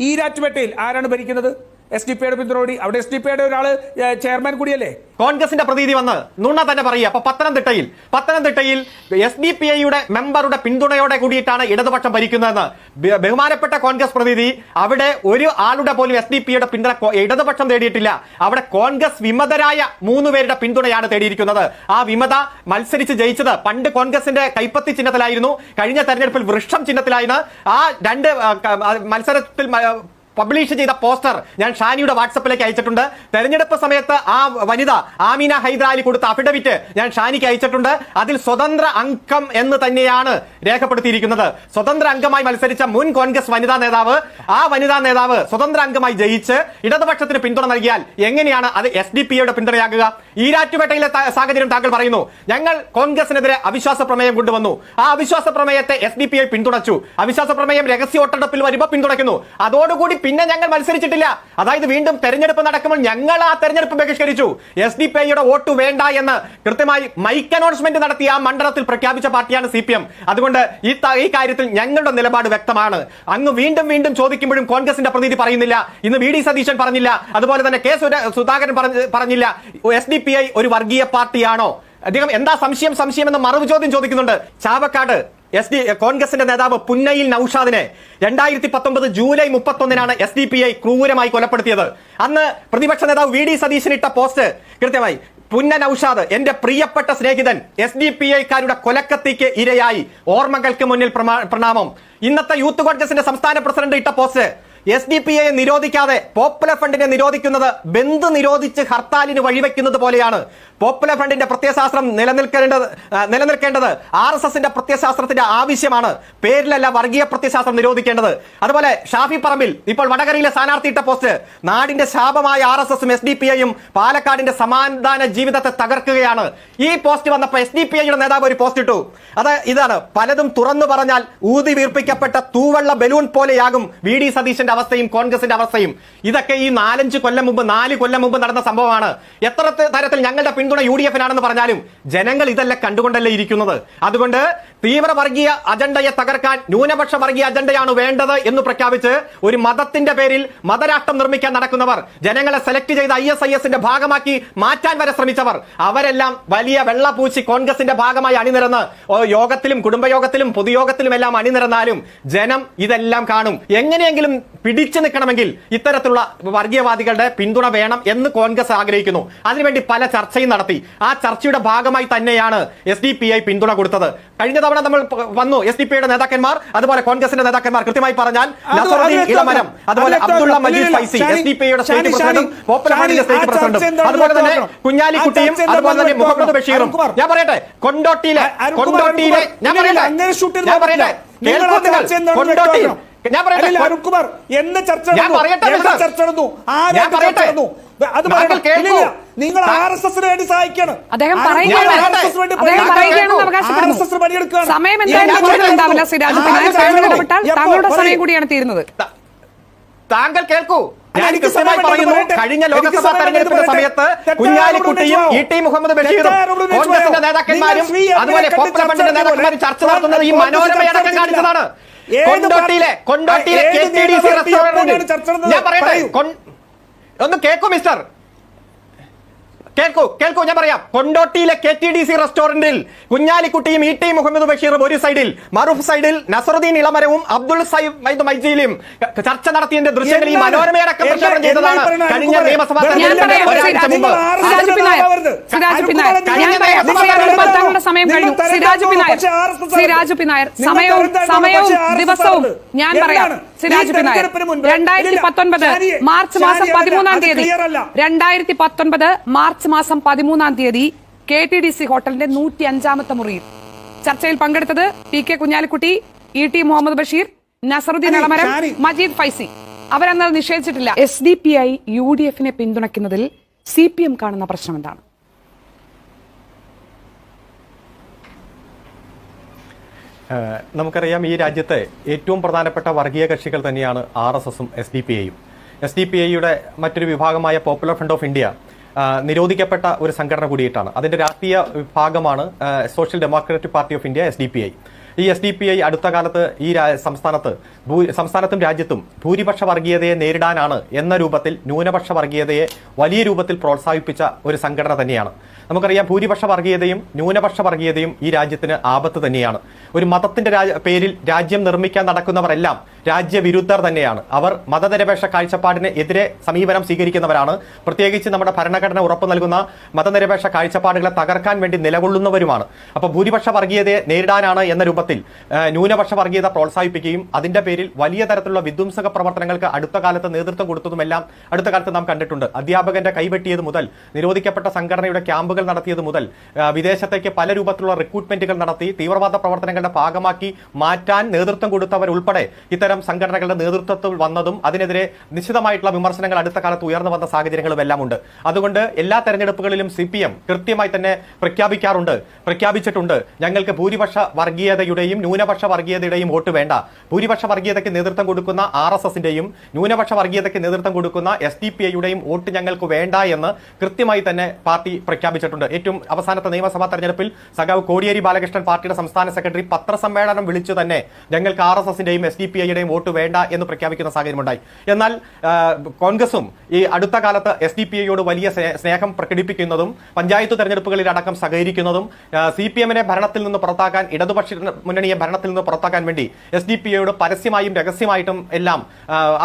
ഈരാറ്റുപേട്ടയിൽ ആരാണ് ഭരിക്കുന്നത്? S D പിയുടെ പിന്തുണയോടി. അവിടെ എസ് ഡി പിയുടെ ഒരാൾ ചെയർമാൻ കൂടിയല്ലേ? കോൺഗ്രസിന്റെ പ്രതീതി വന്ന് നുണ തന്നെ പറയുക. അപ്പൊ പത്തനംതിട്ടയിൽ പത്തനംതിട്ടയിൽ എസ് ഡി പി ഐയുടെ മെമ്പറുടെ പിന്തുണയോടെ കൂടിയിട്ടാണ് ഇടതുപക്ഷം ഭരിക്കുന്നതെന്ന് ബഹുമാനപ്പെട്ട കോൺഗ്രസ് പ്രതിനിധി അവിടെ ഒരു ആളുടെ പോലും എസ് ഡി പിയുടെ പിന്തുണ ഇടതുപക്ഷം തേടിയിട്ടില്ല. അവിടെ കോൺഗ്രസ് വിമതരായ മൂന്ന് പേരുടെ പിന്തുണയാണ് തേടിയിരിക്കുന്നത്. ആ വിമത മത്സരിച്ച് ജയിച്ചത് പണ്ട് കോൺഗ്രസിന്റെ കൈപ്പത്തി ചിഹ്നത്തിലായിരുന്നു. കഴിഞ്ഞ തെരഞ്ഞെടുപ്പിൽ വൃക്ഷം ചിഹ്നത്തിലായിരുന്നു. ആ രണ്ട് മത്സരത്തിൽ പബ്ലിഷ് ചെയ്ത പോസ്റ്റർ ഞാൻ ഷാനിയുടെ വാട്സപ്പിലേക്ക് അയച്ചിട്ടുണ്ട്. തെരഞ്ഞെടുപ്പ് സമയത്ത് ആ വനിത ആമീന ഹൈദരാലി കൊടുത്ത അഫിഡവിറ്റ് ഞാൻ ഷാനിക്ക് അയച്ചിട്ടുണ്ട്. അതിൽ സ്വതന്ത്ര അംഗം എന്ന് തന്നെയാണ് രേഖപ്പെടുത്തിയിരിക്കുന്നത്. സ്വതന്ത്ര അംഗമായി മത്സരിച്ച മുൻ കോൺഗ്രസ് വനിതാ നേതാവ് ആ വനിതാ നേതാവ് സ്വതന്ത്ര അംഗമായി ജയിച്ച് ഇടതുപക്ഷത്തിന് പിന്തുണ നൽകിയാൽ എങ്ങനെയാണ് അത് എസ് ഡി പിയുടെ പിന്തുണയാകുക? ഈരാറ്റുപേട്ടയിലെ സാഹചര്യം താങ്കൾ പറയുന്നു. ഞങ്ങൾ കോൺഗ്രസിനെതിരെ അവിശ്വാസ പ്രമേയം കൊണ്ടുവന്നു. ആ അവിശ്വാസ പ്രമേയത്തെ എസ് ഡി പി ഐ പിന്തുണച്ചു. അവിശ്വാസ പ്രമേയം രഹസ്യ വോട്ടെടുപ്പിൽ വരുമ്പോൾ പിന്തുണയ്ക്കുന്നു. അതോടുകൂടി പിന്നെ ഞങ്ങൾ മത്സരിച്ചിട്ടില്ല. അതായത് വീണ്ടും തെരഞ്ഞെടുപ്പ് നടക്കുമ്പോൾ ഞങ്ങൾ ആ തെരഞ്ഞെടുപ്പ് ബഹിഷ്കരിച്ചു. എസ് ഡി പി ഐയുടെ വോട്ട് വേണ്ട എന്ന് കൃത്യമായി മൈക്ക് അനൗൺസ്മെന്റ് നടത്തി ആ മണ്ഡലത്തിൽ പ്രഖ്യാപിച്ച പാർട്ടിയാണ് സി പി എം. അതുകൊണ്ട് ഈ ഈ കാര്യത്തിൽ ഞങ്ങളുടെ നിലപാട് വ്യക്തമാണ്. അങ്ങ് വീണ്ടും വീണ്ടും ചോദിക്കുമ്പോഴും കോൺഗ്രസിന്റെ പ്രതിനിധി പറയുന്നില്ല. ഇന്ന് വി ഡി സതീശൻ പറഞ്ഞില്ല. അതുപോലെ തന്നെ കെ സുധാകരൻ പറഞ്ഞില്ല. എസ് ഡി പി ഐ ഒരു വർഗീയ പാർട്ടിയാണോ? അദ്ദേഹം എന്താ സംശയം സംശയം എന്ന് മറവ് ചോദ്യം ചോദിക്കുന്നുണ്ട്. ചാവക്കാട് എസ് ഡി കോൺഗ്രസിന്റെ നേതാവ് പുന്നയിൽ നൌഷാദിനെ രണ്ടായിരത്തി പത്തൊമ്പത് ജൂലൈ മുപ്പത്തൊന്നിനാണ് എസ് ഡി പി ഐ ക്രൂരമായി കൊലപ്പെടുത്തിയത്. അന്ന് പ്രതിപക്ഷ നേതാവ് വി ഡി സതീശൻ ഇട്ട പോസ്റ്റ് കൃത്യമായി പുന്ന നൌഷാദ് എന്റെ പ്രിയപ്പെട്ട സ്നേഹിതൻ എസ് ഡി പി ഐക്കാരുടെ കൊലക്കത്തിക്ക് ഇരയായി. ഓർമ്മകൾക്ക് മുന്നിൽ പ്രണാമം. ഇന്നത്തെ യൂത്ത് കോൺഗ്രസിന്റെ സംസ്ഥാന പ്രസിഡന്റ് ഇട്ട post S D P I നിരോധിക്കാതെ popular ഫ്രണ്ടിനെ നിരോധിക്കുന്നത് ബന്ധു നിരോധിച്ച് ഹർത്താലിന് വഴിവെക്കുന്നത് പോലെയാണ്. പോപ്പുലർ ഫ്രണ്ടിന്റെ പ്രത്യയശാസ്ത്രം നിലനിൽക്കേണ്ടത് നിലനിൽക്കേണ്ടത് ആർ എസ് എസിന്റെ പ്രത്യയശാസ്ത്രത്തിന്റെ ആവശ്യമാണ്. പേരിലല്ല വർഗീയ പ്രത്യയശാസ്ത്രം നിരോധിക്കേണ്ടത്. അതുപോലെ ഷാഫി പറമ്പിൽ ഇപ്പോൾ വടകരയിലെ സ്ഥാനാർത്ഥിയിട്ട പോസ്റ്റ് നാടിന്റെ ശാപമായ ആർ എസ് എസും എസ് ഡി പി ഐയും പാലക്കാടിന്റെ സമാധാന ജീവിതത്തെ തകർക്കുകയാണ്. ഈ പോസ്റ്റ് വന്നപ്പോൾ എസ് ഡി പി ഐയുടെ നേതാവ് ഒരു പോസ്റ്റ് ഇട്ടു. അത് ഇതാണ്. പലതും തുറന്നു പറഞ്ഞാൽ ഊതി വീർപ്പിക്കപ്പെട്ട തൂവെള്ള ബലൂൺ പോലെയാകും വി ഡി സതീശന്റെ അവസ്ഥയും കോൺഗ്രസിന്റെ അവസ്ഥയും. ഇതൊക്കെ ഈ നാലഞ്ച് കൊല്ലം മുമ്പ് നാല് കൊല്ലം മുമ്പ് നടന്ന സംഭവമാണ്. എത്ര തരത്തിൽ ഞങ്ങളുടെ പിന്തുണ യു ഡി എഫിനാണെന്ന് പറഞ്ഞാലും ജനങ്ങൾ ഇതെല്ലാം കണ്ടുകൊണ്ടല്ലേ ഇരിക്കുന്നത്. അതുകൊണ്ട് തീവ്ര വർഗീയ അജണ്ടയെ തകർക്കാൻ ന്യൂനപക്ഷ വർഗീയ അജണ്ടയാണ് വേണ്ടത് എന്ന് പ്രഖ്യാപിച്ച് ഒരു മതത്തിന്റെ പേരിൽ മതരാഷ്ട്രം നിർമ്മിക്കാൻ നടക്കുന്നവർ ജനങ്ങളെ സെലക്ട് ചെയ്ത ഐ എസ് ഐ എസിന്റെ ഭാഗമാക്കി മാറ്റാൻ വരെ ശ്രമിച്ചവർ അവരെല്ലാം വലിയ വെള്ളപൂച്ചി കോൺഗ്രസിന്റെ ഭാഗമായി അണിനിരന്ന് യോഗത്തിലും കുടുംബയോഗത്തിലും പൊതുയോഗത്തിലും എല്ലാം അണിനിരന്നാലും ജനം ഇതെല്ലാം കാണും. എങ്ങനെയെങ്കിലും പിടിച്ചു നിൽക്കണമെങ്കിൽ ഇത്തരത്തിലുള്ള വർഗീയവാദികളുടെ പിന്തുണ വേണം എന്ന് കോൺഗ്രസ് ആഗ്രഹിക്കുന്നു. അതിനുവേണ്ടി പല ചർച്ചയും നടത്തി. ആ ചർച്ചയുടെ ഭാഗമായി തന്നെയാണ് എസ് പിന്തുണ കൊടുത്തത്. കഴിഞ്ഞ തവണ നമ്മൾ വന്നു. എസ് ഡി പിയുടെ നേതാക്കന്മാർ അതുപോലെ കോൺഗ്രസിന്റെ നേതാക്കന്മാർ കൃത്യമായി പറഞ്ഞാൽ ഇളമരം അതുപോലെ അത് Abdulla Majeed Faizy S D P state പ്രസിഡന്റും പോപ്പുലർ ഫണ്ടിന്റെ സ്റ്റേറ്റ് പ്രസിഡന്റും അതുപോലെ തന്നെ കുഞ്ഞാലിക്കുട്ടിയും അതുപോലെ തന്നെ മുഹമ്മദ് ബഷീറും. ഞാൻ പറയട്ടെ? കൊണ്ടോട്ടിയിലെ കൊണ്ടോട്ടിയിലെ ഞാൻ പറയട്ടെ? ഞാൻ പറയട്ടെ. കേൾക്കൂ നിങ്ങൾ. കൊണ്ടോട്ടിയിൽ. ഞാൻ പറയട്ടെ. അല്ലല്ല, കുമാർ അരുൺകുമാർ, എന്ന് ചർച്ച ഞാൻ നടന്നു? മിസ്റ്റർ. ചർച്ച നടന്നു. ചർച്ച? അത് നിങ്ങൾ ആർ എസ് എസിന് വേണ്ടി സഹായിക്കാണ്. അദ്ദേഹം. സമയം എന്തായാലും. ഉണ്ടാവില്ല സിരാജ് ആര്? ഇടപെട്ടാൽ താങ്കളുടെ സമയം കൂടിയാണ് തീരുന്നത്. താങ്കൾ കേൾക്കൂ. ഞാൻ കൃത്യമായി പറയുന്നു കഴിഞ്ഞ ലോക്സഭാ തെരഞ്ഞെടുപ്പിന്റെ സമയത്ത് കുഞ്ഞാലിക്കുട്ടിയും ഇ ടി മുഹമ്മദ് ബഷീറും കോൺഗ്രസിന്റെ നേതാക്കന്മാരും അതുപോലെ പോപ്പുലർ ഫ്രണ്ടിന്റെ നേതാക്കന്മാരും ചർച്ച നടത്തുന്നത് ഈ മനോരമയടക്കം കാണിച്ചതാണ്. കൊണ്ടോട്ടിയിലെ കൊണ്ടോട്ടിയിലെ ഏത് കെ ടി ഡി സി റെസ്റ്റോറന്റിൽ ചർച്ച നടന്നത്? ഞാൻ പറയട്ടെ പറയൂ. ഒന്ന് കേൾക്കൂ മിസ്റ്റർ കേൾക്കൂ കേൾക്കൂ ഞാൻ പറയാം. കൊണ്ടോട്ടിയിലെ കെ ടി ഡി സി റെസ്റ്റോറന്റിൽ കുഞ്ഞാലിക്കുട്ടിയും ഇ ടി മുഹമ്മദ് ബഷീറും ഒരു സൈഡിൽ മറുഫ് സൈഡിൽ നസറുദ്ദീൻ ഇളമരവും അബ്ദുൾ സൈദ് മൈജീലും ചർച്ച നടത്തിയതിന്റെ ദൃശ്യങ്ങൾ ഈ? മനോരമയടക്കം പ്രക്ഷേപണം ചെയ്തതാണ്? കഴിഞ്ഞ? നിയമസഭാ സമയവും സമയവും ദിവസവും ഞാൻ പറയാം. സിരാജ് ഈ പി നായർ തെരഞ്ഞെടുപ്പിന് മുൻപ് രണ്ടായിരത്തി പത്തൊൻപത് മാർച്ച് മാസം പതിമൂന്നാം തീയതി. രണ്ടായിരത്തി പത്തൊൻപത് മാർച്ച് മാസം പതിമൂന്നാം തീയതി കെ ടി ഡി സി ഹോട്ടലിന്റെ നൂറ്റി അഞ്ചാമത്തെ മുറിയിൽ ചർച്ചയിൽ പങ്കെടുത്തത് P K Kunhalikutty E T Muhammad Basheer Nasaruddin Elamaram Majeed Faizy. അവരന്നത് നിഷേധിച്ചിട്ടില്ല. S D P I U D എഫിനെ പിന്തുണയ്ക്കുന്നതിൽ സി പി എം കാണുന്ന പ്രശ്നം എന്താണ്? നമുക്കറിയാം ഈ രാജ്യത്തെ ഏറ്റവും പ്രധാനപ്പെട്ട വർഗീയ കക്ഷികൾ തന്നെയാണ് ആർ എസ് എസും എസ് ഡി പി ഐയും എസ് ഡി പി ഐയുടെ മറ്റൊരു വിഭാഗമായ പോപ്പുലർ ഫ്രണ്ട് ഓഫ് ഇന്ത്യ നിരോധിക്കപ്പെട്ട ഒരു സംഘടന കൂടിയിട്ടാണ്. അതിന്റെ രാഷ്ട്രീയ വിഭാഗമാണ് social democratic party of India S D P I ഈ എസ് ഡി പി ഐ അടുത്ത കാലത്ത് ഈ സംസ്ഥാനത്ത് സംസ്ഥാനത്തും രാജ്യത്തും ഭൂരിപക്ഷ വർഗീയതയെ നേരിടാനാണ് എന്ന രൂപത്തിൽ ന്യൂനപക്ഷ വർഗീയതയെ വലിയ രൂപത്തിൽ പ്രോത്സാഹിപ്പിച്ച ഒരു സംഘടന തന്നെയാണ്. നമുക്കറിയാം ഭൂരിപക്ഷ വർഗീയതയും ന്യൂനപക്ഷ വർഗീയതയും ഈ രാജ്യത്തിന് ആപത്ത് തന്നെയാണ്. ഒരു മതത്തിന്റെ പേരിൽ രാജ്യം നിർമ്മിക്കാൻ നടക്കുന്നവരെല്ലാം രാജ്യവിരുദ്ധർ തന്നെയാണ്. അവർ മതനിരപേക്ഷ കാഴ്ചപ്പാടിന് എതിരെ സമീപനം സ്വീകരിക്കുന്നവരാണ്. പ്രത്യേകിച്ച് നമ്മുടെ ഭരണഘടന ഉറപ്പു നൽകുന്ന മതനിരപേക്ഷ കാഴ്ചപ്പാടുകളെ തകർക്കാൻ വേണ്ടി നിലകൊള്ളുന്നവരുമാണ്. അപ്പോൾ ഭൂരിപക്ഷ വർഗീയതയെ നേരിടാനാണ് എന്ന രൂപത്തിൽ ന്യൂനപക്ഷ വർഗീയത പ്രോത്സാഹിപ്പിക്കുകയും അതിന്റെ പേരിൽ വലിയ തരത്തിലുള്ള വിധ്വംസക പ്രവർത്തനങ്ങൾക്ക് അടുത്ത കാലത്ത് നേതൃത്വം കൊടുത്തതുമെല്ലാം അടുത്ത കാലത്ത് നാം കണ്ടിട്ടുണ്ട്. അധ്യാപകന്റെ കൈവെട്ടിയത് മുതൽ നിരോധിക്കപ്പെട്ട സംഘടനയുടെ ക്യാമ്പുകൾ നടത്തിയത് മുതൽ വിദേശത്തേക്ക് പല രൂപത്തിലുള്ള റിക്രൂട്ട്മെന്റുകൾ നടത്തി തീവ്രവാദ പ്രവർത്തനങ്ങളുടെ ഭാഗമാക്കി മാറ്റാൻ നേതൃത്വം കൊടുത്തവർ ഉൾപ്പെടെ ഇത്തരം സംഘടനകളുടെ നേതൃത്വത്തിൽ വന്നതും അതിനെതിരെ നിശ്ചിതമായിട്ടുള്ള വിമർശനങ്ങൾ അടുത്ത കാലത്ത് ഉയർന്നു വന്ന സാഹചര്യങ്ങളും എല്ലാം ഉണ്ട് അതുകൊണ്ട് എല്ലാ തെരഞ്ഞെടുപ്പുകളിലും സി പി എം കൃത്യമായി തന്നെ പ്രഖ്യാപിക്കാറുണ്ട് പ്രഖ്യാപിച്ചിട്ടുണ്ട്. ഞങ്ങൾക്ക് ഭൂരിപക്ഷ വർഗീയതയുടെയും ന്യൂനപക്ഷ വർഗീയതയുടെയും വോട്ട് വേണ്ട. ഭൂരിപക്ഷ വർഗീയതയ്ക്ക് നേതൃത്വം കൊടുക്കുന്ന ആർ എസ് എസിന്റെയും ന്യൂനപക്ഷ വർഗീയതയ്ക്ക് നേതൃത്വം കൊടുക്കുന്ന എസ് ഡി പി ഐയുടെയും വോട്ട് ഞങ്ങൾക്ക് വേണ്ട എന്ന് കൃത്യമായി തന്നെ പാർട്ടി പ്രഖ്യാപിച്ചിട്ടുണ്ട്. ഏറ്റവും അവസാനത്തെ നിയമസഭാ തെരഞ്ഞെടുപ്പിൽ സഖാവ് കോടിയേരി ബാലകൃഷ്ണൻ പാർട്ടിയുടെ സംസ്ഥാന സെക്രട്ടറി പത്രസമ്മേളനം വിളിച്ചു തന്നെ ഞങ്ങൾക്ക് ആർ എസ് എസിന്റെയും എസ് ഡി പി വോട്ട് വേണ്ട എന്ന് പ്രഖ്യാപിക്കുന്ന സാഹചര്യമുണ്ടായി. എന്നാൽ കോൺഗ്രസും ഈ അടുത്ത കാലത്ത് എസ് ഡി പി ഐയോട് വലിയ സ്നേഹം പ്രകടിപ്പിക്കുന്നതും പഞ്ചായത്ത് തെരഞ്ഞെടുപ്പുകളിൽ അടക്കം സഹകരിക്കുന്നതും സി പി എമ്മിനെ ഭരണത്തിൽ നിന്ന് പുറത്താക്കാൻ ഇടതുപക്ഷ മുന്നണിയെ ഭരണത്തിൽ നിന്ന് പുറത്താക്കാൻ വേണ്ടി എസ് ഡി പി ഐയോട് പരസ്യമായും രഹസ്യമായിട്ടും എല്ലാം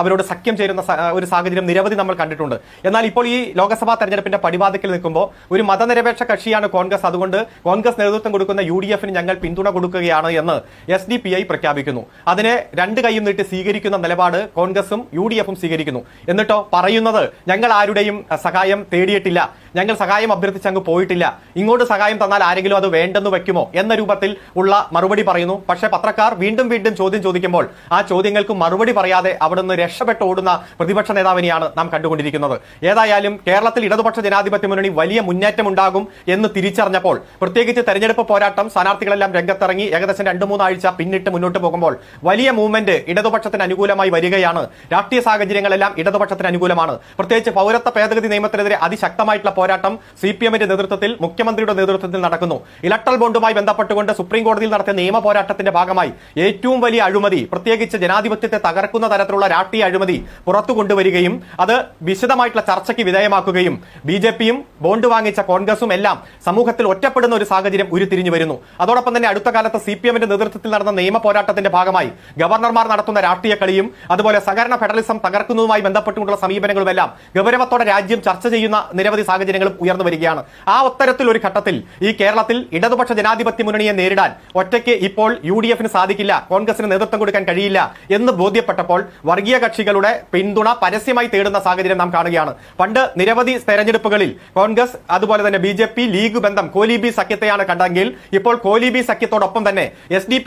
അവരോട് സഖ്യം ചേരുന്ന ഒരു സാഹചര്യം നിരവധി നമ്മൾ കണ്ടിട്ടുണ്ട്. എന്നാൽ ഇപ്പോൾ ഈ ലോക്സഭാ തെരഞ്ഞെടുപ്പിന്റെ പടിവാതിക്കൽ നിൽക്കുമ്പോൾ ഒരു മതനിരപേക്ഷ കക്ഷിയാണ് കോൺഗ്രസ്. അതുകൊണ്ട് കോൺഗ്രസ് നേതൃത്വം കൊടുക്കുന്ന യു ഡി എഫിന് ഞങ്ങൾ പിന്തുണ കൊടുക്കുകയാണ് എന്ന് എസ് ഡി പി ഐ പ്രഖ്യാപിക്കുന്നു. അതിനെ രണ്ട് കൈയും നീട്ടി സ്വീകരിക്കുന്ന നിലപാട് കോൺഗ്രസും യു സ്വീകരിക്കുന്നു. എന്നിട്ടോ പറയുന്നത് ഞങ്ങൾ ആരുടെയും സഹായം തേടിയിട്ടില്ല. ഞങ്ങൾ സഹായം അഭ്യർത്ഥിച്ച് അങ്ങ് പോയിട്ടില്ല. ഇങ്ങോട്ട് സഹായം തന്നാൽ ആരെങ്കിലും അത് വേണ്ടെന്ന് വെക്കുമോ എന്ന രൂപത്തിൽ ഉള്ള മറുപടി പറയുന്നു. പക്ഷേ പത്രക്കാർ വീണ്ടും വീണ്ടും ചോദ്യം ചോദിക്കുമ്പോൾ ആ ചോദ്യങ്ങൾക്ക് മറുപടി പറയാതെ അവിടുന്ന് രക്ഷപ്പെട്ട് ഓടുന്ന പ്രതിപക്ഷ നേതാവിനെയാണ് നാം കണ്ടുകൊണ്ടിരിക്കുന്നത്. ഏതായാലും കേരളത്തിൽ ഇടതുപക്ഷ ജനാധിപത്യ മുന്നണി വലിയ മുന്നേറ്റം ഉണ്ടാകും എന്ന് തിരിച്ചറിഞ്ഞപ്പോൾ പ്രത്യേകിച്ച് തെരഞ്ഞെടുപ്പ് പോരാട്ടം സ്ഥാനാർത്ഥികളെല്ലാം രംഗത്തിറങ്ങി ഏകദേശം രണ്ടു മൂന്നാഴ്ച പിന്നിട്ട് മുന്നോട്ട് പോകുമ്പോൾ വലിയ മൂവ്മെന്റ് ഇടതുപക്ഷത്തിന് അനുകൂലമായി വരികയാണ്. രാഷ്ട്രീയ സാഹചര്യങ്ങളെല്ലാം ഇടതുപക്ഷത്തിന് അനുകൂലമാണ്. പ്രത്യേകിച്ച് പൗരത്വ ഭേദഗതി നിയമത്തിനെതിരെ അതിശക്തമായിട്ടുള്ള പോരാട്ടം സി പി എമ്മിന്റെ നേതൃത്വത്തിൽ മുഖ്യമന്ത്രിയുടെ നേതൃത്വത്തിൽ നടക്കുന്നു. ഇലക്ട്രൽ ബോണ്ടുമായി ബന്ധപ്പെട്ടുകൊണ്ട് സുപ്രീം കോടതിയിൽ നടത്തിയ നിയമ പോരാട്ടത്തിന്റെ ഭാഗമായി ഏറ്റവും വലിയ അഴിമതി പ്രത്യേകിച്ച് ജനാധിപത്യത്തെ തകർക്കുന്ന തരത്തിലുള്ള രാഷ്ട്രീയ അഴിമതി പുറത്തു കൊണ്ടുവരികയും അത് വിശദമായിട്ടുള്ള ചർച്ചയ്ക്ക് വിധേയമാക്കുകയും ബി ജെ പിയും ബോണ്ട് വാങ്ങിച്ച കോൺഗ്രസും എല്ലാം സമൂഹത്തിൽ ഒറ്റപ്പെടുന്ന ഒരു സാഹചര്യം ഉരുത്തിരിഞ്ഞു വരുന്നു. അതോടൊപ്പം തന്നെ അടുത്ത കാലത്ത് സി പി എമ്മിന്റെ നേതൃത്വത്തിൽ നടന്ന നിയമ പോരാട്ടത്തിന്റെ ഭാഗമായി ഗവർണർമാർ നടത്തുന്ന രാഷ്ട്രീയ കളിയും അതുപോലെ സഹകരണ ഫെഡറലിസം തകർക്കുന്നതുമായി ബന്ധപ്പെട്ടുകൊണ്ടുള്ള സമീപനങ്ങളും എല്ലാം ഗൗരവത്തോടെ രാജ്യം ചർച്ച ചെയ്യുന്ന നിരവധി സാഹചര്യങ്ങളും ഉയർന്നു വരികയാണ്. ആ ഉത്തരത്തിൽ ഒരു ഘട്ടത്തിൽ ഈ കേരളത്തിൽ ഇടതുപക്ഷ ജനാധിപത്യ മുന്നണിയെ നേരിടാൻ ഒറ്റയ്ക്ക് ഇപ്പോൾ യു ഡി എഫിന് സാധിക്കില്ല കോൺഗ്രസിന് നേതൃത്വം കൊടുക്കാൻ കഴിയില്ല എന്ന് ബോധ്യപ്പെട്ടപ്പോൾ വർഗീയ കക്ഷികളുടെ പിന്തുണ പരസ്യമായി തേടുന്ന സാഹചര്യം നാം കാണുകയാണ്. പണ്ട് നിരവധി തെരഞ്ഞെടുപ്പുകളിൽ കോൺഗ്രസ് അതുപോലെ തന്നെ ബി ജെ പി ലീഗ് ബന്ധം കോലിബി സഖ്യത്തെയാണ് കണ്ടെങ്കിൽ ഇപ്പോൾ കോലിബി സഖ്യത്തോടൊപ്പം തന്നെ എസ് ഡി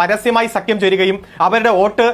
പരസ്യമായി സഖ്യം ചേരുകയും അവരുടെ വോട്ട്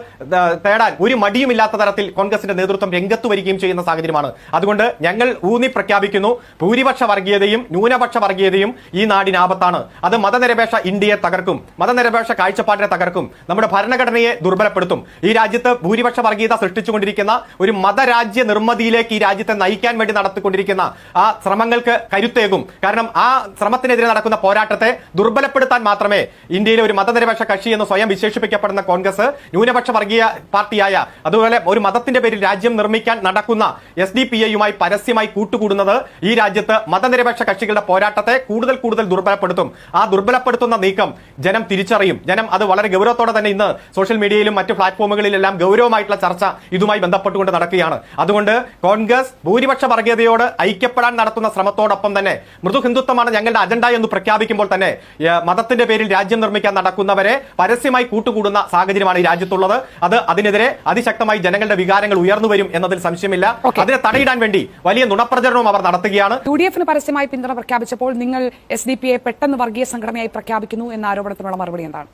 തേടാൻ ഒരു മടിയുമില്ലാത്ത തരത്തിൽ കോൺഗ്രസിന്റെ നേതൃത്വം രംഗത്ത് വരികയും ചെയ്യുന്ന സാഹചര്യമാണ്. അതുകൊണ്ട് ഞങ്ങൾ ഊന്നി പ്രഖ്യാപിക്കുന്നു ഭൂരിപക്ഷ വർഗീയതയും ന്യൂനപക്ഷ വർഗീയതയും ഈ നാടിന് ആപത്താണ്. അത് മതനിരപേക്ഷ ഇന്ത്യയെ തകർക്കും മതനിരപേക്ഷ കാഴ്ചപ്പാടിനെ തകർക്കും നമ്മുടെ ഭരണഘടനയെ ദുർബലപ്പെടുത്തും. ഈ രാജ്യത്ത് ഭൂരിപക്ഷ വർഗീയത സൃഷ്ടിച്ചുകൊണ്ടിരിക്കുന്ന ഒരു മതരാജ്യ നിർമ്മിതിയിലേക്ക് ഈ രാജ്യത്തെ നയിക്കാൻ വേണ്ടി നടത്തിക്കൊണ്ടിരിക്കുന്ന ആ ശ്രമങ്ങൾക്ക് കരുത്തേകും. കാരണം ആ ശ്രമത്തിനെതിരെ നടക്കുന്ന പോരാട്ടത്തെ ദുർബലപ്പെടുത്താൻ മാത്രമേ ഇന്ത്യയിലെ ഒരു മതനിരപേക്ഷ കക്ഷി എന്ന് സ്വയം വിശേഷിപ്പിക്കപ്പെടുന്ന കോൺഗ്രസ് ന്യൂനപക്ഷ വർഗീയ പാർട്ടിയായ അതുപോലെ ഒരു മതത്തിന്റെ പേരിൽ രാജ്യം നിർമ്മിക്കാൻ നടക്കുന്ന എസ് ഡി പി ഐയുമായി പരസ്യമായി കൂട്ടുകൂടുന്നത് ഈ രാജ്യത്ത് മതനിരപേക്ഷ കക്ഷികളുടെ പോരാട്ടത്തെ കൂടുതൽ കൂടുതൽ ദുർബലപ്പെടുത്തും. ആ ദുർബലപ്പെടുത്തുന്ന നീക്കം ജനം തിരിച്ചറിയും. ജനം അത് വളരെ ഗൗരവത്തോടെ തന്നെ ഇന്ന് സോഷ്യൽ മീഡിയയിലും മറ്റ് പ്ലാറ്റ്ഫോമുകളിലെല്ലാം ഗൗരവമായിട്ടുള്ള ചർച്ച ഇതുമായി ബന്ധപ്പെട്ടുകൊണ്ട് നടക്കുകയാണ്. അതുകൊണ്ട് കോൺഗ്രസ് ഭൂരിപക്ഷ വർഗീയതയോട് ഐക്യപ്പെടാൻ നടത്തുന്ന ശ്രമത്തോടൊപ്പം തന്നെ മൃദു ഹിന്ദുത്വമാണ് ഞങ്ങളുടെ അജണ്ട എന്ന് പ്രഖ്യാപിക്കുമ്പോൾ തന്നെ മതത്തിന്റെ പേരിൽ രാജ്യം നിർമ്മിക്കാൻ നടക്കുന്നവരെ പരസ്യമായി കൂട്ടുകൂടുന്ന സാഹചര്യമാണ് ഈ രാജ്യത്തുള്ളത്. അത് അതിനെതിരെ അതിശക്തമായി ജനങ്ങളുടെ വികാരങ്ങൾ ഉയർന്നു വരും എന്നതിൽ സംശയമില്ല. അതിനെ തടയിടാൻ വേണ്ടി വലിയ നുണപ്രചരണവും അവർ നടത്തുകയാണ്. യു ഡി എഫിന് പരസ്യമായി പിന്തുണ പ്രഖ്യാപിച്ചപ്പോൾ നിങ്ങൾ എസ് ഡി പി ഐ പെട്ടെന്ന് വർഗീയ സംഘടനയായി പ്രഖ്യാപിക്കുന്നു എന്ന ആരോപണത്തിനുള്ള മറുപടി എന്താണ്?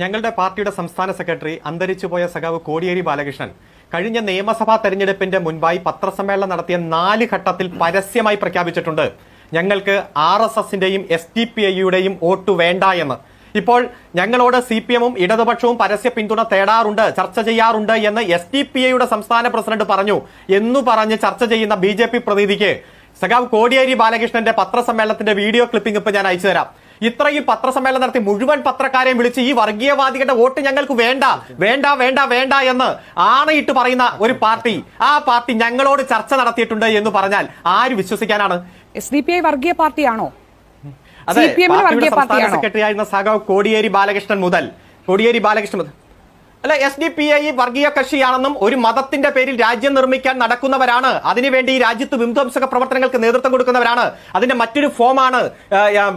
ഞങ്ങളുടെ പാർട്ടിയുടെ സംസ്ഥാന സെക്രട്ടറി അന്തരിച്ചുപോയ സഖാവ് കോടിയേരി ബാലകൃഷ്ണൻ കഴിഞ്ഞ നിയമസഭാ തെരഞ്ഞെടുപ്പിന്റെ മുൻപായി പത്രസമ്മേളനം നടത്തിയ നാല് ഘട്ടത്തിൽ പരസ്യമായി പ്രഖ്യാപിച്ചിട്ടുണ്ട്. ഞങ്ങൾക്ക് ആർ എസ് എസിന്റെയും എസ് ഡി പി ഐയുടെയും വോട്ട് വേണ്ട എന്ന്. ഇപ്പോൾ ഞങ്ങളോട് സി പി എമ്മും ഇടതുപക്ഷവും പരസ്യ പിന്തുണ തേടാറുണ്ട് ചർച്ച ചെയ്യാറുണ്ട് എന്ന് എസ് ഡി പി ഐയുടെ സംസ്ഥാന പ്രസിഡന്റ് പറഞ്ഞു. എന്നു പറഞ്ഞ് ചർച്ച ചെയ്യുന്ന ബി ജെ പി പ്രതിനിധിക്ക് സഖാവ് കോടിയേരി ബാലകൃഷ്ണന്റെ പത്രസമ്മേളനത്തിന്റെ വീഡിയോ ക്ലിപ്പിംഗ് ഇപ്പൊ ഞാൻ അയച്ചു തരാം. ഇത്രയും പത്രസമ്മേളനം നടത്തി മുഴുവൻ പത്രക്കാരെയും വിളിച്ച് ഈ വർഗീയവാദികളുടെ വോട്ട് ഞങ്ങൾക്ക് വേണ്ട വേണ്ട വേണ്ട വേണ്ട എന്ന് ആണയിട്ട് പറയുന്ന ഒരു പാർട്ടി ആ പാർട്ടി ഞങ്ങളോട് ചർച്ച നടത്തിയിട്ടുണ്ട് എന്ന് പറഞ്ഞാൽ ആര് വിശ്വസിക്കാനാണ്? എസ് ഡി പി ഐ വർഗീയ പാർട്ടിയാണോ? അതെ പി എമ്മിന് പാർട്ടിയുടെ സംസ്ഥാന സെക്രട്ടറി ആയിരുന്ന സഖാവ് കോടിയേരി ബാലകൃഷ്ണൻ മുതൽ. കോടിയേരി ബാലകൃഷ്ണൻ മുതൽ. അല്ല എസ് ഡി പി ഐ വർഗീയ കക്ഷിയാണെന്നും ഒരു മതത്തിന്റെ പേരിൽ രാജ്യം നിർമ്മിക്കാൻ നടക്കുന്നവരാണ്. അതിനുവേണ്ടി രാജ്യത്ത് വിധ്വംസക പ്രവർത്തനങ്ങൾക്ക് നേതൃത്വം കൊടുക്കുന്നവരാണ്. അതിന്റെ മറ്റൊരു ഫോമാണ്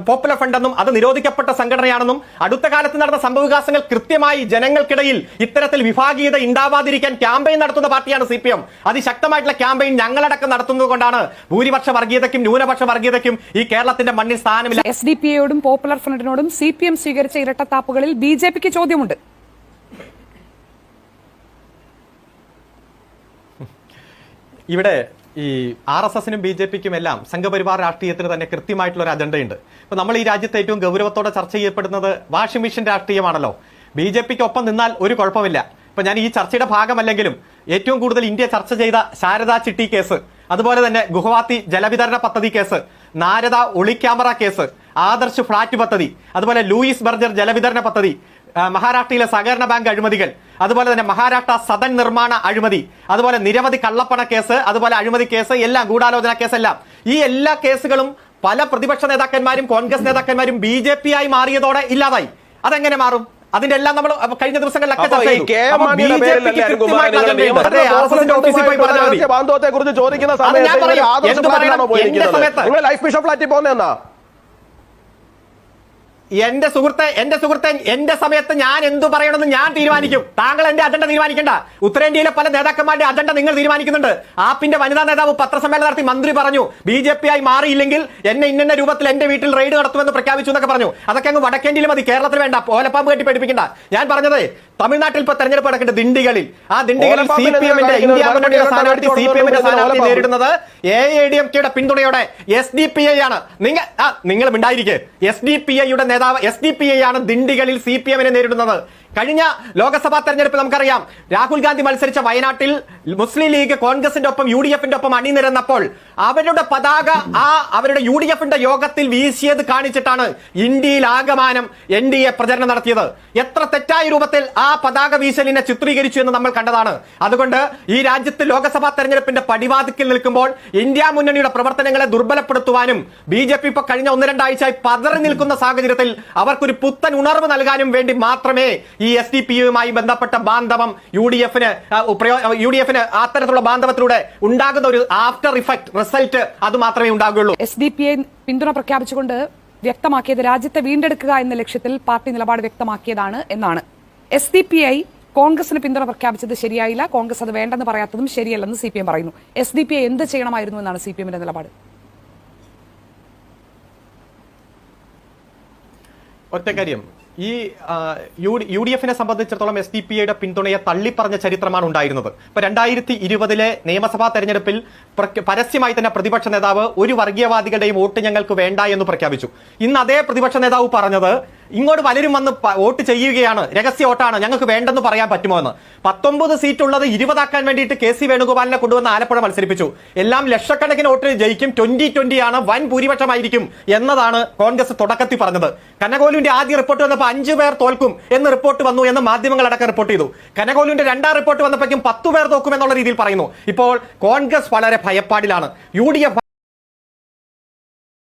പോപ്പുലർ ഫണ്ട് എന്നും അത് നിരോധിക്കപ്പെട്ട സംഘടനയാണെന്നും അടുത്ത കാലത്ത് നടന്ന സംഭവവികാസങ്ങൾ കൃത്യമായി ജനങ്ങൾക്കിടയിൽ ഇത്തരത്തിൽ വിഭാഗീയത ഉണ്ടാവാതിരിക്കാൻ ക്യാമ്പയിൻ നടത്തുന്ന പാർട്ടിയാണ് സി പി എം അതിശക്തമായിട്ടുള്ള ക്യാമ്പയിൻ ഞങ്ങളടക്കം നടത്തുന്നത് കൊണ്ടാണ് ഭൂരിപക്ഷ വർഗീയതയ്ക്കും ന്യൂനപക്ഷ വർഗീയതയ്ക്കും ഈ കേരളത്തിന്റെ മണ്ണിൽ സ്ഥാനമില്ല. എസ് ഡി പി ഐയോടും പോപ്പുലർ ഫ്രണ്ടിനോടും സി പി എം സ്വീകരിച്ച ഇരട്ടത്താപ്പുകളിൽ ബി ജെ പിക്ക് ചോദ്യമുണ്ട്. ഇവിടെ ഈ ആർ എസ് എസിനും ബി ജെ പിക്കും എല്ലാം സംഘപരിവാർ രാഷ്ട്രീയത്തിന് തന്നെ കൃത്യമായിട്ടുള്ള ഒരു അജണ്ടയുണ്ട്. ഇപ്പൊ നമ്മൾ ഈ രാജ്യത്ത് ഏറ്റവും ഗൗരവത്തോടെ ചർച്ച ചെയ്യപ്പെടുന്നത് വാഷിംഗ് മെഷീൻ രാഷ്ട്രീയമാണല്ലോ. ബി ജെ പിക്ക് ഒപ്പം നിന്നാൽ ഒരു കുഴപ്പമില്ല. ഇപ്പൊ ഞാൻ ഈ ചർച്ചയുടെ ഭാഗമല്ലെങ്കിലും ഏറ്റവും കൂടുതൽ ഇന്ത്യ ചർച്ച ചെയ്ത ശാരദാ ചിട്ടി കേസ് അതുപോലെ തന്നെ ഗുഹവാത്തി ജലവിതരണ പദ്ധതി കേസ് നാരദ ഒളിക്യാമറ കേസ് ആദർശ് ഫ്ളാറ്റ് പദ്ധതി അതുപോലെ ലൂയിസ് ബർജർ ജലവിതരണ പദ്ധതി മഹാരാഷ്ട്രയിലെ സഹകരണ ബാങ്ക് അഴിമതികൾ അതുപോലെ തന്നെ മഹാരാഷ്ട്ര സദൻ നിർമ്മാണ അഴിമതി അതുപോലെ നിരവധി കള്ളപ്പണ കേസ് അതുപോലെ അഴിമതി കേസ് എല്ലാം ഗൂഢാലോചന കേസെല്ലാം. ഈ എല്ലാ കേസുകളും പല പ്രതിപക്ഷ നേതാക്കന്മാരും കോൺഗ്രസ് നേതാക്കന്മാരും ബി ജെ പി ആയി മാറിയതോടെ ഇല്ലാതായി. അതെങ്ങനെ മാറും? അതിന്റെ എല്ലാം നമ്മൾ കഴിഞ്ഞ ദിവസങ്ങളിലൊക്കെ ചോദിക്കുന്ന സമയത്ത്? ലൈഫ് ബിഷപ്പ് ഫ്ലാറ്റിൽ എന്റെ സുഹൃത്തെ എന്റെ സുഹൃത്തെ എന്റെ സമയത്ത് ഞാൻ എന്തു പറയണമെന്ന് ഞാൻ തീരുമാനിക്കും. താങ്കൾ എന്റെ അജണ്ട തീരുമാനിക്കണ്ട. ഉത്തരേന്ത്യയിലെ പല നേതാക്കന്മാരുടെ അജണ്ട നിങ്ങൾ തീരുമാനിക്കുന്നുണ്ട്. ആപ്പിന്റെ വനിതാ നേതാവ് പത്രസമ്മേളനം നടത്തി മന്ത്രി പറഞ്ഞു ബി ജെ പി ആയി മാറിയില്ലെങ്കിൽ എന്നെ ഇന്ന രൂപത്തിൽ എന്റെ വീട്ടിൽ റെയ്ഡ് നടത്തുമെന്ന് പ്രഖ്യാപിച്ചു എന്നൊക്കെ പറഞ്ഞു. അതൊക്കെ അങ്ങ് വടക്കേന്ത്യയിൽ മതി കേരളത്തിൽ വേണ്ട ഓലപ്പാമ്പ് കെട്ടി പഠിപ്പിക്കണ്ട ഞാൻ പറഞ്ഞത് തമിഴ്നാട്ടിൽ ഇപ്പൊ തെരഞ്ഞെടുപ്പ് നടക്കേണ്ട ദിണ്ടികളിൽ. ആ ദിണ്ടികളിൽ സി പി എമ്മിന്റെ ഇന്ത്യ മുന്നണിയുടെ സ്ഥാനാർത്ഥി സി പി എമ്മിന്റെ സ്ഥാനാർത്ഥി നേരിടുന്നത് എ എ ഡി എം കെയുടെ പിന്തുണയോടെ എസ് ഡി പി ഐ ആണ്. നിങ്ങൾ ആ നിങ്ങൾ ഉണ്ടായിരിക്കെ എസ് ഡി പി ഐയുടെ നേതാവ് എസ് ഡി പി ഐ ആണ് ദിണ്ടികളിൽ സി പി എമ്മിനെ നേരിടുന്നത്. കഴിഞ്ഞ ലോക്സഭാ തെരഞ്ഞെടുപ്പ് നമുക്കറിയാം രാഹുൽ ഗാന്ധി മത്സരിച്ച വയനാട്ടിൽ മുസ്ലിം ലീഗ് കോൺഗ്രസിന്റെ ഒപ്പം യു ഡി എഫിന്റെ ഒപ്പം അണിനിരന്നപ്പോൾ അവരുടെ പതാക ആ അവരുടെ യു ഡി എഫിന്റെ യോഗത്തിൽ വീശിയത് കാണിച്ചിട്ടാണ് ഇന്ത്യയിൽ ആകമാനം എൻ ഡി എ പ്രചരണം നടത്തിയത്. എത്ര തെറ്റായ രൂപത്തിൽ ആ പതാക വീശലിനെ ചിത്രീകരിച്ചു എന്ന് നമ്മൾ കണ്ടതാണ്. അതുകൊണ്ട് ഈ രാജ്യത്ത് ലോക്സഭാ തെരഞ്ഞെടുപ്പിന്റെ പടിവാതിക്കൽ നിൽക്കുമ്പോൾ ഇന്ത്യ മുന്നണിയുടെ പ്രവർത്തനങ്ങളെ ദുർബലപ്പെടുത്തുവാനും ബി ജെ പി ഇപ്പോൾ കഴിഞ്ഞ ഒന്ന് രണ്ടാഴ്ചയായി പതറി നിൽക്കുന്ന സാഹചര്യത്തിൽ അവർക്കൊരു പുത്തൻ ഉണർവ് നൽകാനും വേണ്ടി മാത്രമേ ഈ എസ് ഡി പി യുമായി ബന്ധപ്പെട്ട ബാന്ധവം യു ഡി എഫിന് യു ഡി എഫിന് അത്തരത്തിലുള്ള ബാന്ധവത്തിലൂടെ ഉണ്ടാകുന്ന ഒരു ആഫ്റ്റർ ഇഫക്ട് റിസൾട്ട് അത് മാത്രമേ ഉണ്ടാകുകയുള്ളൂ. എസ് ഡി പി പിന്തുണ പ്രഖ്യാപിച്ചുകൊണ്ട് വ്യക്തമാക്കിയത് രാജ്യത്തെ വീണ്ടെടുക്കുക എന്ന ലക്ഷ്യത്തിൽ പാർട്ടി നിലപാട് വ്യക്തമാക്കിയതാണ് എന്നാണ്. എസ് ഡി പി ഐ കോൺഗ്രസിന് പിന്തുണ പ്രഖ്യാപിച്ചത് ശരിയായില്ല. കോൺഗ്രസ് അത് വേണ്ടെന്ന് പറയാത്തതും ശരിയല്ലെന്ന് സി പി എം പറയുന്നു. എസ് ഡി പി ഐ എന്ത് ചെയ്യണമായിരുന്നു എന്നാണ് സി പി എമ്മിന്റെ നിലപാട്? ഒറ്റ കാര്യം. ഈ യു ഡി എഫിനെ സംബന്ധിച്ചിടത്തോളം എസ് ഡി പി ഐയുടെ പിന്തുണയെ തള്ളിപ്പറഞ്ഞ ചരിത്രമാണ് ഉണ്ടായിരുന്നത്. ഇപ്പൊ രണ്ടായിരത്തി ഇരുപതിലെ നിയമസഭാ തെരഞ്ഞെടുപ്പിൽ പരസ്യമായി തന്നെ പ്രതിപക്ഷ നേതാവ് ഒരു വർഗീയവാദികളുടെയും വോട്ട് ഞങ്ങൾക്ക് വേണ്ട എന്ന് പ്രഖ്യാപിച്ചു. ഇന്ന് അതേ പ്രതിപക്ഷ നേതാവ് പറഞ്ഞത് ഇങ്ങോട്ട് പലരും വന്ന് വോട്ട് ചെയ്യുകയാണ്. രഹസ്യ വോട്ടാണ്. ഞങ്ങൾക്ക് വേണ്ടെന്ന് പറയാൻ പറ്റുമോ എന്ന്. പത്തൊമ്പത് സീറ്റുള്ളത് ഇരുപതാക്കാൻ വേണ്ടിയിട്ട് കെ സി വേണുഗോപാലിനെ കൊണ്ടുവന്ന് ആലപ്പുഴ മത്സരിപ്പിച്ചു. എല്ലാം ലക്ഷക്കണക്കിന് വോട്ട് ജയിക്കും. ട്വന്റി ട്വന്റി ആണ്. വൻ ഭൂരിപക്ഷമായിരിക്കും എന്നതാണ് കോൺഗ്രസ് തുടക്കത്തിൽ പറഞ്ഞത്. കനകോലുവിന്റെ ആദ്യ റിപ്പോർട്ട് വന്നപ്പോൾ അഞ്ചു പേർ തോൽക്കും എന്ന് റിപ്പോർട്ട് വന്നു എന്ന് മാധ്യമങ്ങളടക്കം റിപ്പോർട്ട് ചെയ്തു. കനകോലുവിന്റെ രണ്ടാം റിപ്പോർട്ട് വന്നപ്പോഴേക്കും പത്തു പേർ തോക്കും എന്നുള്ള രീതിയിൽ പറയുന്നു. ഇപ്പോൾ കോൺഗ്രസ് വളരെ ഭയപ്പാടിലാണ്. U D F